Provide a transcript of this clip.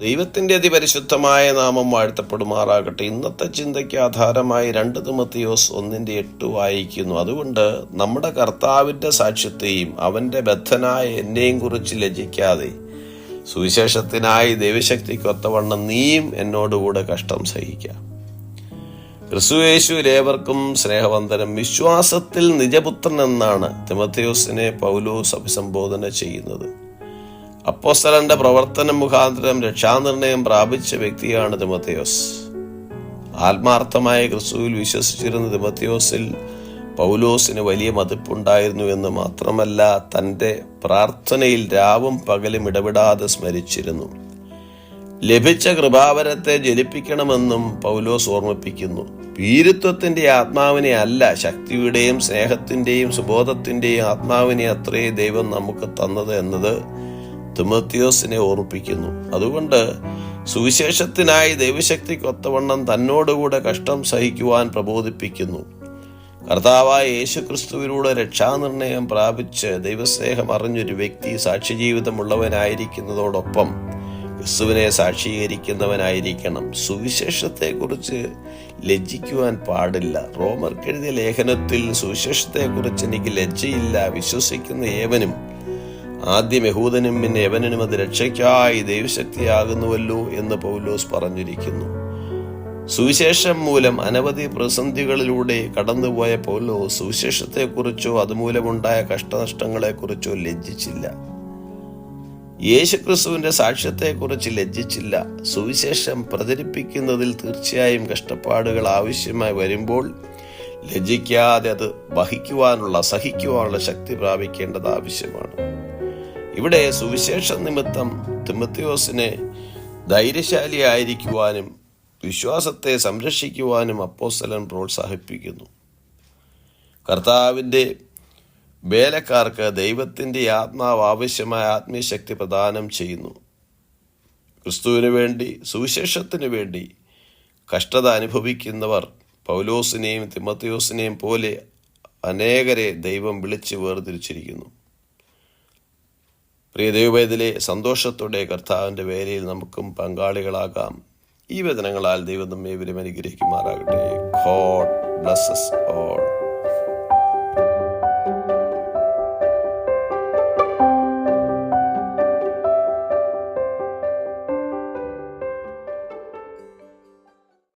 ദൈവത്തിന്റെ അതിപരിശുദ്ധമായ നാമം വാഴ്ത്തപ്പെടുമാറാകട്ടെ. ഇന്നത്തെ ചിന്തയ്ക്ക് ആധാരമായി രണ്ട് തിമത്തിയോസ് ഒന്നിന്റെ എട്ട് വായിക്കുന്നു. അതുകൊണ്ട് നമ്മുടെ കർത്താവിന്റെ സാക്ഷ്യത്തെയും അവന്റെ ബദ്ധനായ എന്നെയും കുറിച്ച് ലജിക്കാതെ സുവിശേഷത്തിനായി ദൈവശക്തിക്കൊത്തവണ്ണം നീയും എന്നോടുകൂടെ കഷ്ടം സഹിക്കുക ക്രിസ്തുവേശു ഏവർക്കും സ്നേഹവന്ദനം. വിശ്വാസത്തിൽ നിജപുത്രൻ എന്നാണ് തിമത്തിയോസിനെ പൗലോസ് അഭിസംബോധന ചെയ്യുന്നത്. അപ്പോസ്തലന്റെ പ്രവർത്തനം മുഖാന്തരം രക്ഷാനിർണയം പ്രാപിച്ച വ്യക്തിയാണ് തിമത്തിയോസ്. ആത്മാർത്ഥമായ ക്രിസ്തുവിൽ വിശ്വസിച്ചിരുന്ന തിമത്തിയോസിൽ പൗലോസിന് വലിയ മതിപ്പുണ്ടായിരുന്നു എന്ന് മാത്രമല്ല തന്റെ പ്രാർത്ഥനയിൽ രാവും പകലും ഇടപെടാതെ സ്മരിച്ചിരുന്നു. ലഭിച്ച കൃപാവരത്തെ ജലിപ്പിക്കണമെന്നും പൗലോസ് ഓർമ്മിപ്പിക്കുന്നു. വീരുത്വത്തിന്റെ ആത്മാവിനെ അല്ല ശക്തിയുടെയും സ്നേഹത്തിന്റെയും സുബോധത്തിന്റെയും ആത്മാവിനെ അത്രേ ദൈവം നമുക്ക് തന്നത് എന്നത് തിമത്തിയോസിനെ ഓർപ്പിക്കുന്നു. അതുകൊണ്ട് സുവിശേഷത്തിനായി ദൈവശക്തിക്കൊത്തവണ്ണം തന്നോടുകൂടെ കഷ്ടം സഹിക്കുവാൻ പ്രബോധിപ്പിക്കുന്നു. കർത്താവായ യേശുക്രിസ്തുവിലൂടെ രക്ഷാനിർണയം പ്രാപിച്ച് ദൈവസ്നേഹം അറിഞ്ഞൊരു വ്യക്തി സാക്ഷ്യജീവിതമുള്ളവനായിരിക്കുന്നതോടൊപ്പം ക്രിസ്തുവിനെ സാക്ഷീകരിക്കുന്നവനായിരിക്കണം. സുവിശേഷത്തെക്കുറിച്ച് ലജ്ജിക്കുവാൻ പാടില്ല. റോമർക്കെഴുതിയ ലേഖനത്തിൽ സുവിശേഷത്തെക്കുറിച്ച് എനിക്ക് ലജ്ജയില്ല. വിശ്വസിക്കുന്ന ഏവനും ആദ്യം യഹൂദനും പിന്നെ യവനനും അത് രക്ഷയ്ക്കായി ദൈവശക്തിയാകുന്നുവല്ലോ എന്ന് പൗലോസ് പറഞ്ഞിരിക്കുന്നു. സുവിശേഷം മൂലം അനവധി പ്രതിസന്ധികളിലൂടെ കടന്നുപോയ പൗലോസ് സുവിശേഷത്തെക്കുറിച്ചോ അതുമൂലമുണ്ടായ കഷ്ടനഷ്ടങ്ങളെക്കുറിച്ചോ ലജ്ജിച്ചില്ല. യേശുക്രിസ്തുവിന്റെ സാക്ഷ്യത്തെക്കുറിച്ച് ലജ്ജിച്ചില്ല. സുവിശേഷം പ്രചരിപ്പിക്കുന്നതിൽ തീർച്ചയായും കഷ്ടപ്പാടുകൾ ആവശ്യമായി വരുമ്പോൾ ലജ്ജിക്കാതെ അത് വഹിക്കുവാനുള്ള സഹിക്കുവാനുള്ള ശക്തി പ്രാപിക്കേണ്ടത് ആവശ്യമാണ്. ഇവിടെ സുവിശേഷ നിമിത്തം തിമത്തിയോസിനെ ധൈര്യശാലിയായിരിക്കുവാനും വിശ്വാസത്തെ സംരക്ഷിക്കുവാനും അപ്പോസ്തലൻ പ്രോത്സാഹിപ്പിക്കുന്നു. കർത്താവിന്റെ വേലക്കാർക്ക് ദൈവത്തിന്റെ ആത്മാവ് ആവശ്യമായ ആത്മീയശക്തി പ്രദാനം ചെയ്യുന്നു. ക്രിസ്തുവിന് വേണ്ടി സുവിശേഷത്തിന് വേണ്ടി കഷ്ടത അനുഭവിക്കുന്നവർ പൗലോസിനെയും തിമത്തിയോസിനെയും പോലെ അനേകരെ ദൈവം വിളിച്ച് വേർതിരിച്ചിരിക്കുന്നു. പ്രിയ ദൈവവേദിലെ സന്തോഷത്തോടെ കർത്താവിന്റെ വേലയിൽ നമുക്കും പങ്കാളികളാകാം. ഈ വചനങ്ങളാൽ ദൈവം നമ്മെ ഇവരും അനുഗ്രഹിക്കുമാറാകട്ടെ ഗോഡ് ബ്ലസ്സസ് ഓൾ